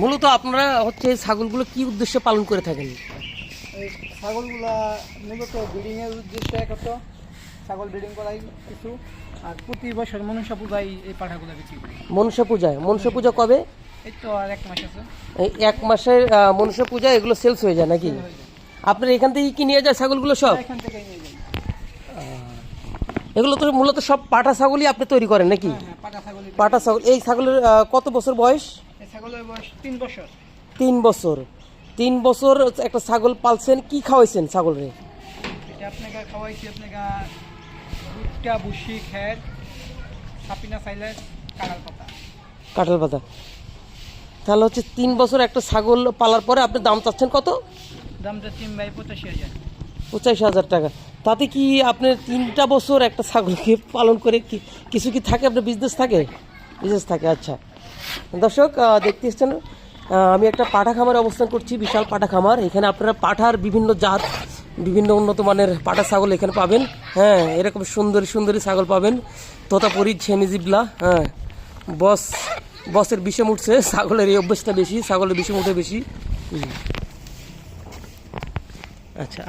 মূলত আপনারা হচ্ছে এই ছাগলগুলো কি উদ্দেশ্যে পালন করে থাকেন? এই ছাগলগুলা মূলত ব্রিডিংয়ের উদ্দেশ্য এক হতো ছাগল ব্রিডিং করাই কিছু। আর প্রতি বছর মনুষ্য পূজায় এই পাঠাগুলো বিক্রি করি। মনসা পূজায় মনসা পূজা কবে? এই তো আর এক মাস আছে। এই এক মাসের আহ, মনসা পূজা এগুলো সেলস হয়ে যায় নাকি? আপনার এখান থেকে কি নিয়ে যায় ছাগলগুলো সব? এখান থেকে নিয়ে যাই এগুলো তো মূলত সব পাটা ছাগলই আপনি তৈরি করেন নাকি? হ্যাঁ হ্যাঁ পাটা ছাগল পাটা ছাগল এই ছাগলের আহ, কত বছর বয়স? ছাগলের বয়স তিন বছর। তিন বছর। তিন বছর একটা ছাগল পালছেন কি খাওয়াইছেন ছাগলের? এটা আপনাকে খাওয়াইছি আপনাকে ভুট্টা বুসি খের সাপিনা চাইলে কাঁড়াল পাতা। কাঁঠাল পাতা। তাহলে হচ্ছে তিন বছর একটা ছাগল পালার পরে আপনি দাম চাচ্ছেন কত? তিন বাই পঁচাশি হাজার। পঁচাশি হাজার টাকা। তাতে কি আপনার তিনটা বছর একটা ছাগলকে পালন করে কি কিছু কি থাকে? আপনার বিজনেস থাকে? বিজনেস থাকে আচ্ছা। দর্শক দেখতে এসছেন আমি একটা পাঠা খামারে অবস্থান করছি, বিশাল পাঠা খামার। এখানে আপনারা পাঠার বিভিন্ন জাত, বিভিন্ন উন্নত মানের পাঠা ছাগল এখানে পাবেন। হ্যাঁ এরকম সুন্দরী সুন্দরী ছাগল পাবেন। তোতাপুরি ছেমিজিবলা হ্যাঁ বস, বসের বিষম উঠছে, ছাগলের এই অভ্যাসটা বেশি, ছাগলের বিষম উঠে বেশি। আচ্ছা